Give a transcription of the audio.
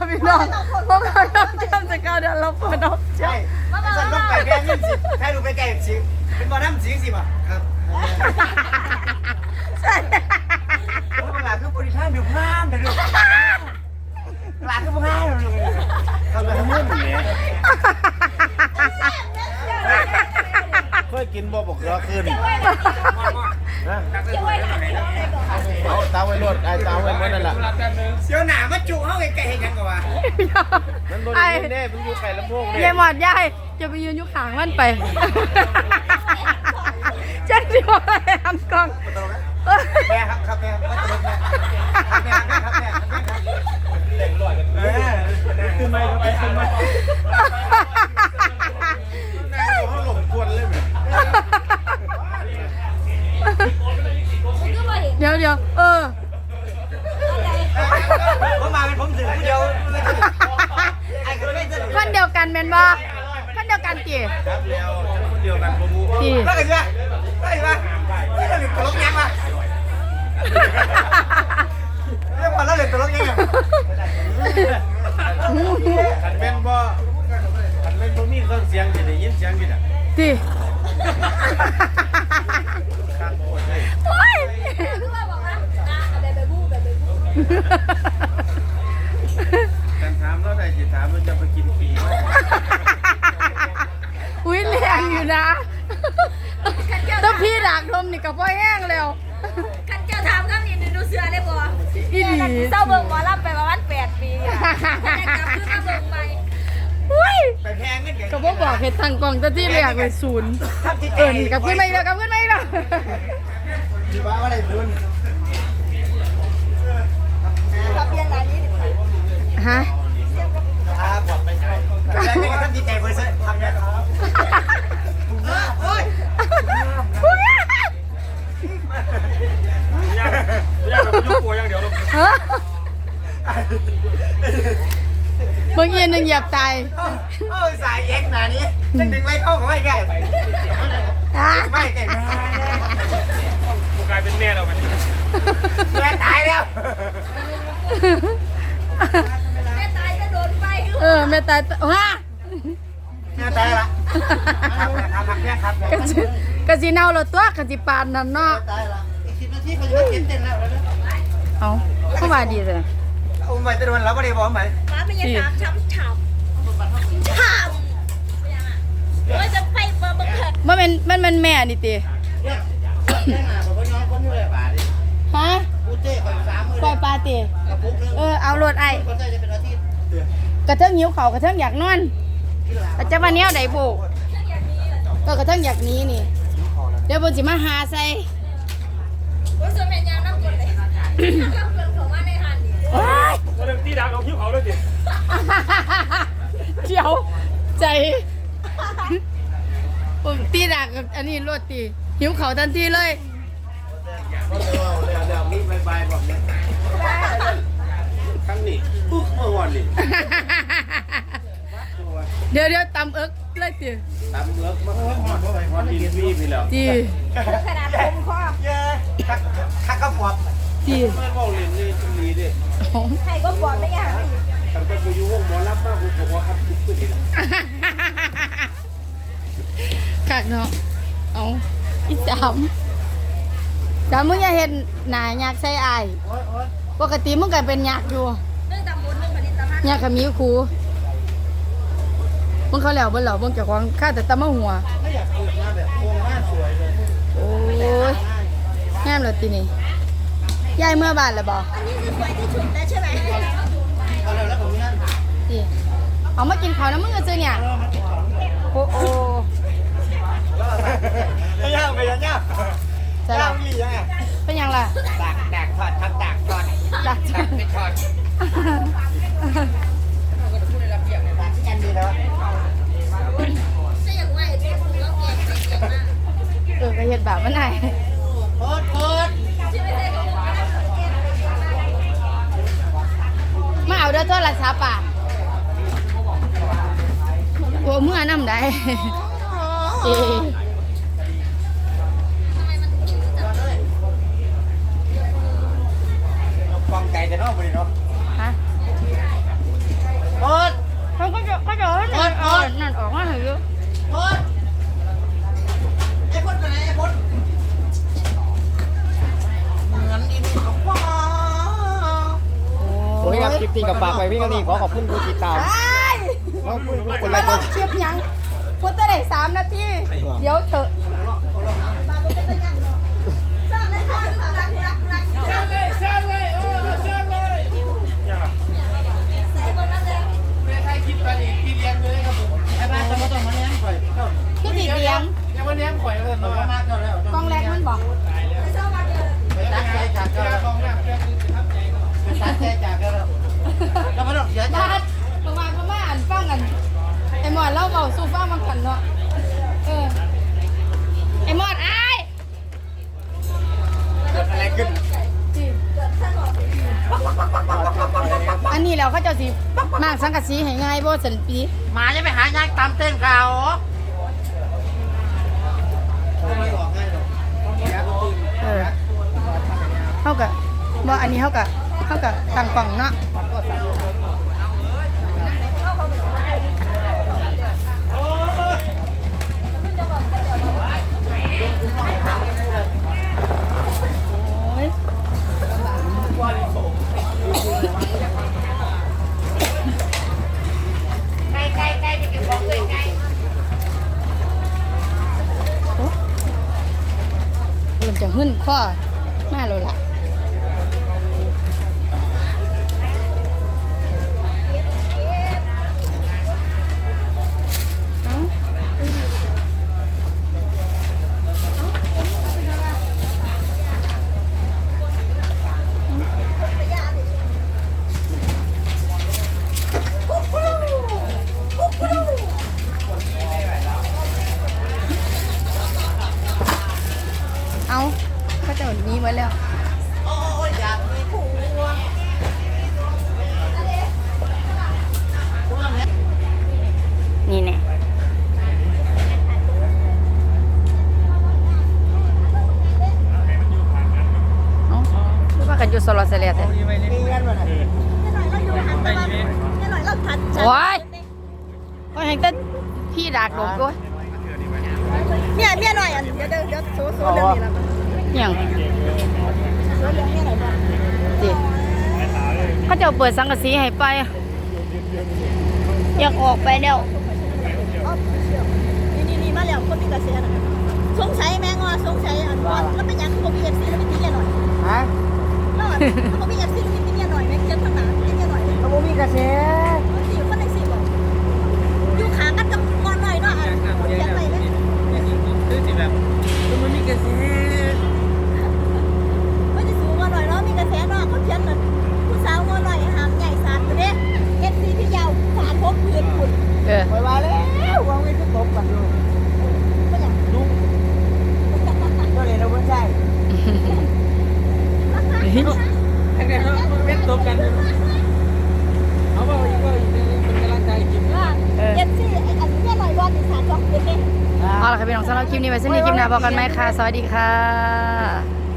กับพี่น้องพวกเราต้องเตรียมจะก้าวเดินเราเปิดออกใช่ฉันต้องไปแค่นี้สิใครรู้ไปไกลสิเป็นบ่อน้ำสิงสิบ่ะครับใช่โอ้หลานคือโพลิชั่นเดี๋ยวพลาดเดี๋ยวหลานคือพลาดเดี๋ยวทำไปทั้งมื้อนี่เคยกินบ่บอกรอคืนนะเอาตาไว้รถไอ้ตาไว้เมื่อนั่นแหละเสียวหนามาจุเฮาไกลๆให้ยังก็ว่ามันบ่ได้ยินเด้มันอยู่ไกลลำโพงเด้ยายหมอดยายจะไปยืนอยู่ขางมันไปฉันจะบอกอะไรอันกล้องแม่ครับครับแม่ครับตลกแม่ครับแม่ครับแม่ครับแม่ครับเด็กลอยกันเออขึ้นไหมครับขึ้นไหมเขาหลงกวนเลยไหมเดี๋ยวเดี๋ยวเออ ผมมาเป็นผมถึงผู้เดียวไอ้คนไม่สนุก คนเดียว กันแมนบ่คนเดียวกันจีครับเดียวคนเดียวกันผมจีแล้วกันใช่ไหมได้ไหมนี่เราหลุดตลกยังมาเรียกว่าเราหลุดตลกยังขันแม่นบ่ขันแม่นบ่มีเครื่องเสียงจะได้ยินเสียงกี่น่ะจีข้างโคตรเลยโอ้ย แต่ถามแล้วได้สิถามมันจะไปกินฟรีไหม อุ้ยแรง อยู่นะต้องพี่ดักลมนี่กับพ่อแห้งแล้วคันเจ้าถามคำนี้หนูเสือได้บ่อีหลีเศร้าเบิ่งหมอลำไปประมาณ8ปีอะแต่กลับขึ้นมาเบิ่งใหม่อุ้ยไปแพงเงินเก่งก็บ่บอกเหตุทางกล่องแต่ที่เรียกเป็นศูนย์ทำที่เออนี่กลับขึ้นมาอีกแล้วกลับขึ้นมาอีกแล้วที่ว่าอะไรดุนทะเบียนร้านนี้ฮะ ครับบอกไปใช่ แล้วนี่ก็ทำที่ใจบริษัททำเนี่ยครับโอ้ยฮะบางยีหนึ่งเหยียบตายเออสายเอ็กหนานี้จะดึงไว้เข้าของไอ้ไก่ไม่ไก่แม่กลายเป็นแม่เราไปแม่ตายแล้ว เออแม่ตายฮะแม่ตายละครับครับครับแม่ครับกะสิกะสิเน่าแล้วตัวกะสิปานนั่นเนาะตายละอีกสิบนาทีเขาจะมาเก็บเต็นแล้วเอาเข้ามาดีเลยอุ้มไปจะโดนแล้วไม่ได้บอกไหมฟ้าไม่ยังน้ำช้ำฉ่ำฉ่ำเออจะไปเบอร์บังเกิดมันเป็นมันเป็นแม่นี่ติแม่หนาผมก็ย้อนคนอยู่เลยป่าดิฮะกูเจ๊คอยสามมือปล่อยปลาติกระปุกนึงเออเอารถไอ้ คนใจจะเป็นอาทิตย์กระเทิงหิวเขาวกระเทิงอยากนอนแต่จะมาแนวใดโบก็กระเทิงอยากหนี้นี่ เดี๋ยวบนสิมาหาใส่ว่าจะเป็นยางน้ำกรดเลยน้ำกรดของว่าในหันนี่โอ๊ยก็เลยตีดักเอาคิ้วเขาเลยดิเดี๋ยวใจผมตีดักกับอันนี้รถตีหิวเขาวทันทีเลยเดี๋ยวเดี๋ยวเดี๋ยวมีบายบายบอกเนี่ยครั้งนี้ปุ๊บเมื่อวันนี้ เดี๋ยวเดี๋ยวตำเอิกเลยตีตามเลิกมาเพิ่มหอดเมื่อไหร่หอดอินวีไปแล้วตีขนาดผมข้อเย้คักคักกระป๋องตีไม่บอกเรียนนี่จุลีดิใครก็ปวดไม่ยากตั้งแต่กูอยู่วงหมอรับมากกูบอกว่าครับทุกคนนี่กักเนาะเอาอีจามจามมึงอย่าเห็นหนาอยากใส่อายโอ๊ยโอ๊ยปกติมึงก็เป็นอยากอยู่เรื่องตำบลเรื่องผลิตภัณฑ์อยากขมีค รูมึงเขาแล้วเบิ่นแล้วมึงเจะของข้าแต่ตะมะหัว ไม่อยากเกิดมาแบบโครงหน้าสวยเลยโอ้ยงามเลยตีนี่ยายเมื่อบานแล้วบ่อันนี้คือสวยที่สุดแล้วใช่ไหมเอาแล้วแล้วผมเนี่ยตีเอามากินข้าวนะมึงก็ซื้อเนี่ยโอ้โอ้ไม่ยากไปยังยากใช่ยาละกมียังไงเป็นหยังล่ะ ตากตากทอดทำตากทอดดักตากไม่ทอดตากที่กันดีแล้ว จะอย่างไรเป็นคนร้องเก่งเก่งมาก เออก็เฮ็ดแบบมันไหนโคตรโคตรไม่เก่งมาเอาเด้อโทรศัพท์อะโอ้เมื่อนำได้ โอ้ยครับคลิปนี้กับฝากไปพี่กันนี่ขอขอบคุณผู้ติดตามไอ้ยขอบคุณทุกคนมาไลค์ลกงดคลิปยังพูดได้สามนาที เดี๋ยวเถอะ คือสีเดียงกล้องแรกมันบอกบาดประมาณประมาณอ่านฟังกัน ไอ้หมอด เล่าเบาสู้ฟังมันกันเนาะเออไอ้หมอดไอ้ายอะไรขึ้นจิอันนี้แล้วเขาเจ้าสิมากสังกะสีให้ง่ายบ่สันปีหมาจะไปหายายตามเต้นเขาเออเท่ากับบ่อันนี้เท่ากับเท่ากับต่างกล่องเนาะ ริ่มจะหึ่นข้อมาแล้วล่ะ ว่ากันอยู่สลอเสลียแต่แม่หน่อยเราอยู่หันตะวันแม่หน่อยเราทันโอ้ยก็เห็นแต่พี่ดากดมด้วยเนี่ยแม่หน่อยอันเดี๋ยวเดี๋ยวเดี๋ยวโซ่โซ่เรื่องนี้ละมันอย่างโซ่เรื่องแม่หน่อยบ้างจิเขาจะเอาเปิดสังกะสีให้ไป อยากออกไปแล้วอ๋อนี่นี่นี่มาแล้วคนมีกระแสน่ะสงสัยแม่งอสงสัยอันว่าแล้วเป็นยังเขามีเอฟซีแล้วมีตีหน่อย ฮะ แล้วอัน เขามีเอฟซีแล้วมีตีหน่อยแม่งเจ็บขนาดตีหน่อยเขามีกระแสสี่คนในสี่บอกอยู่ขากันกับงอนหน่อยเนาะอันเขียนไปเลยคือสิแบบมันมีกระแสไม่ได้สูงงอนหน่อยเนาะมีกระแสเนาะเขาเขียนน่ะผู้สาวงอนหน่อยหามใหญ่สาดอยู่เด้เอฟซีที่ยาวสาดพบพื้นฝุ่นเออไปมาแล้ววางไว้ที่ตบกันอยู่ก็อย่างลุกก็เลยเราไม่ใช่ให้กันเขาเป็นต บกัน เอาว่าอีกว่าอีกเป็นกำลังใจกินว่าเอฟซีไอ้อันนี้หน่อยบอลอีสานสองเด็กเอาละค่ะพี่น้องสำหรับคลิปนี้ไว้สนิทคลิปหน้าบอกกันไหมค่ะ สวัสดีค่ะ